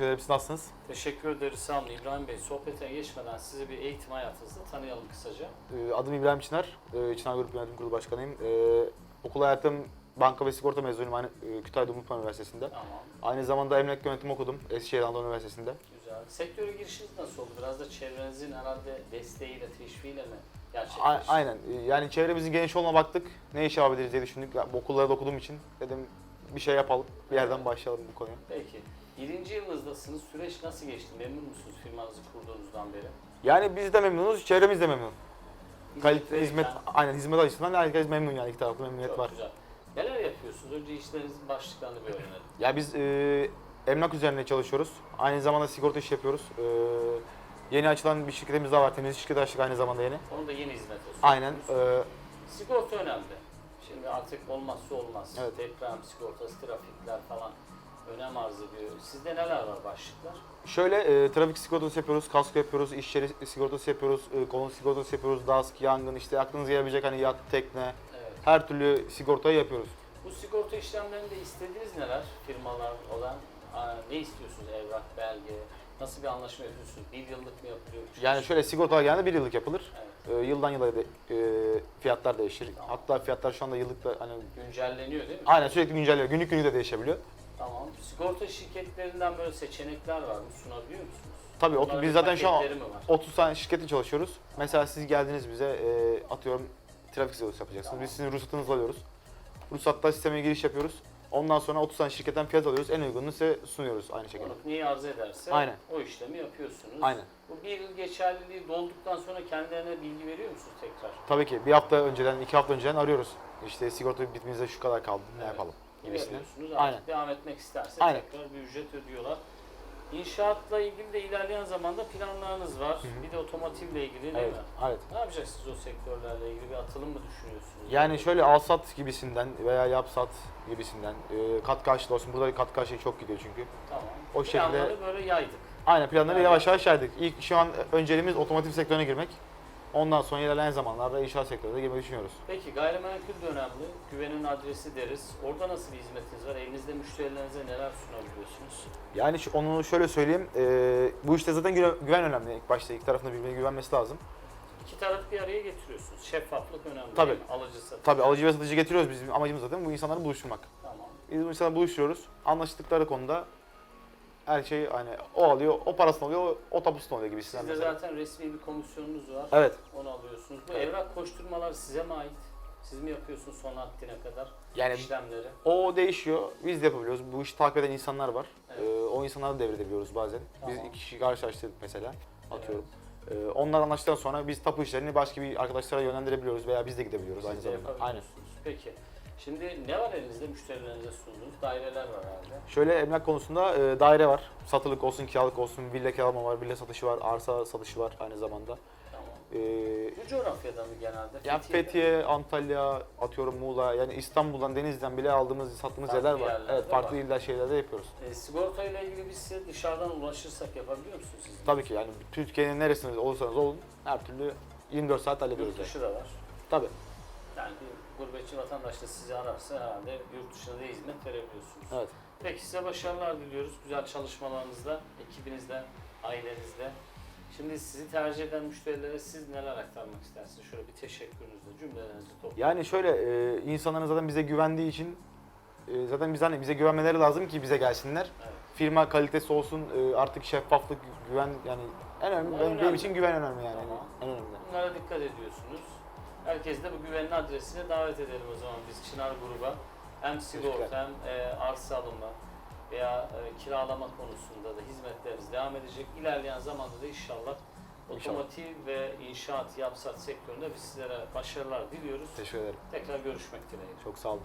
Siz nasılsınız? Teşekkür ederiz sağ olun İbrahim Bey. Sohbete geçmeden sizi bir eğitim hayatınızda tanıyalım kısaca. Ee, Adım İbrahim Çınar. Ee, Çınar Grup Yönetim Kurulu Başkanıyım. Ee, Okul hayatım banka ve sigorta mezunuyum aynı e, Kütahya Umutman Üniversitesi'nde. Tamam, Aynı zamanda emlak yönetimi okudum Eskişehir Anadolu Üniversitesi'nde. güzel. Sektöre girişiniz nasıl oldu? Biraz da çevrenizin herhalde desteğiyle, teşviğiyle mi A- gerçekleşti? aynen. Yani çevremizin geniş olma baktık. Ne iş yapabiliriz diye düşündük. Ya, bu okullarda okuduğum için dedim bir şey yapalım. Bir yerden başlayalım bu konuya. Peki. Birinci yılınızdasınız. Süreç nasıl geçti? Memnun musunuz firmanızı kurduğunuzdan beri? Yani biz de memnunuz, çevremiz de memnun. Kalite, hizmet, aynen hizmet açısından herkes memnun yani iki taraflı memnuniyet Çok var. güzel. Neler yapıyorsunuz? Önce işlerinizin başlıklarını bir öğrenelim. Ya biz e, emlak üzerine çalışıyoruz. Aynı zamanda sigorta iş yapıyoruz. E, yeni açılan bir şirketimiz daha var. Temizlik şirketi açtık aynı zamanda yeni. Onu da yeni hizmet olsun. Aynen. e, Sigorta önemli. Şimdi artık olmazsa olmaz. Evet. Deprem sigortası, trafikler falan önem arz ediyor. Sizde neler var başlıklar? şöyle e, trafik sigortası yapıyoruz, kasko yapıyoruz, iş yeri sigortası yapıyoruz, e, konut sigortası yapıyoruz, DASK, yangın işte aklınıza gelebilecek hani yat, tekne, Evet. her türlü sigortayı yapıyoruz. Bu sigorta işlemlerinde istediğiniz neler? Firmalar olan aa, ne istiyorsunuz? Evrak, belge, nasıl bir anlaşma yapıyorsunuz? Bir yıllık mı yapılıyor? üç Yani şöyle sigortalar genelde bir yıllık yapılır. Evet. E, yıldan yıla de, e, fiyatlar değişir. Hatta fiyatlar şu anda yıllık da hani Güncelleniyor değil mi? aynen sürekli güncelliyor. Günlük günlük de değişebiliyor. Tamam. Sigorta şirketlerinden böyle seçenekler var mı? Sunabiliyor musunuz? Tabii Bunların biz zaten şu an paketleri mi var? 30 tane şirkette çalışıyoruz. Mesela siz geldiniz bize e, atıyorum trafik sigortası yapacaksınız. Biz sizin ruhsatınızı alıyoruz. Ruhsatta sisteme giriş yapıyoruz. Ondan sonra 30 tane şirketten fiyat alıyoruz. En uygununu size sunuyoruz aynı şekilde. Konuk neyi arz ederse Aynen. o işlemi yapıyorsunuz. Aynen. Bu bir yıl geçerliliği dolduktan sonra kendilerine bilgi veriyor musunuz tekrar? Tabii ki bir hafta önceden, iki hafta önceden arıyoruz. İşte sigorta bitmemize şu kadar kaldı, ne yapalım Gibi gibisine. yapıyorsunuz. Aynen. Artık devam etmek isterse Aynen. tekrar bir ücret ödüyorlar. İnşaatla ilgili de ilerleyen zamanda planlarınız var. Hı hı. Bir de otomotivle ilgili değil Evet, mi? evet. Ne yapacaksınız o sektörlerle ilgili bir atılım mı düşünüyorsunuz? Yani şöyle alsat gibisinden veya yapsat gibisinden e, kat karşılığı olsun. Burada kat karşılığı çok gidiyor çünkü. Tamam. o şekilde- Planları böyle yaydık. Aynen planları Yani- yavaş yavaş yaydık. İlk şu an önceliğimiz otomotiv sektörüne girmek. Ondan sonra ilerleyen zamanlarda inşaat sektörüne girmeyi düşünüyoruz. Peki gayrimenkul de önemli. Güvenin adresi deriz. Orada nasıl bir hizmetiniz var? Elinizde müşterilerinize neler sunabiliyorsunuz? Yani şu- onu şöyle söyleyeyim. e, bu işte zaten güven, güven önemli. İlk başta iki tarafın da birbirine güvenmesi lazım. İki tarafı bir araya getiriyorsunuz. Şeffaflık önemli. Tabii. değil mi? Alıcı satıcı. Tabii alıcı ve satıcı getiriyoruz. Bizim amacımız zaten bu insanları buluşturmak. Tamam. Biz bu insanları buluşturuyoruz. Anlaştıkları konuda her şey hani o alıyor, o parasını alıyor, o, tapusunu alıyor gibisinden Sizde mesela. zaten resmi bir komisyonunuz var. Evet. Onu alıyorsunuz. Bu Evet. evrak koşturmalar size mi ait? Siz mi yapıyorsunuz son haddine kadar Yani işlemleri? o değişiyor. Biz de yapabiliyoruz. Bu işi takip eden insanlar var. Evet. Ee, o insanları devredebiliyoruz bazen. Biz Tamam. iki kişi karşılaştırdık mesela. Atıyorum. Ee, onlar anlaştıktan sonra biz tapu işlerini başka bir arkadaşlara yönlendirebiliyoruz veya biz de gidebiliyoruz aynı Siz de zamanda. Aynen. yapabiliyorsunuz. Peki. Şimdi ne var elinizde müşterilerinize sunduğunuz? Daireler var herhalde. Şöyle emlak konusunda e, daire var. Satılık olsun, kiralık olsun, villa kiralama var, villa satışı var, arsa satışı var aynı zamanda. Tamam. Ee, Bu coğrafyada mı genelde? ya Fethiye'de? Fethiye, Antalya, atıyorum Muğla, yani İstanbul'dan, Denizli'den bile aldığımız, sattığımız Farklı yerler var. yerlerde Evet, farklı var. iller, şeylerde yapıyoruz. E, sigorta ile ilgili biz size dışarıdan ulaşırsak yapabiliyor musunuz siz? Tabii ki yani Türkiye'nin neresinde olursanız olun her türlü 24 saat hallediyoruz. Yurt yani. dışı da var. Tabii. Yani bir gurbetçi vatandaş da sizi ararsa herhalde yurt dışına da hizmet verebiliyorsunuz. Evet. Peki size başarılar diliyoruz. Güzel çalışmalarınızda, ekibinizle, ailenizle. Şimdi sizi tercih eden müşterilere siz neler aktarmak istersiniz? Şöyle bir teşekkürünüzle, cümlelerinizi toplayın. Yani şöyle e, insanların zaten bize güvendiği için e, zaten biz hani bize güvenmeleri lazım ki bize gelsinler. Evet. Firma kalitesi olsun, e, artık şeffaflık, güven yani en önemli benim, benim önemli. için güven önemli yani. Tamam. En önemli. Bunlara dikkat ediyorsunuz. Herkes de bu güvenli adresine davet edelim o zaman biz Çınar Gruba. Hem sigorta hem e, arsa alımı veya e, kiralama konusunda da hizmetlerimiz devam edecek. İlerleyen zamanda da inşallah İnşallah. otomotiv ve inşaat, yapsat sektöründe biz sizlere başarılar diliyoruz. Teşekkür ederim. Tekrar görüşmek dileğiyle. Çok sağ olun.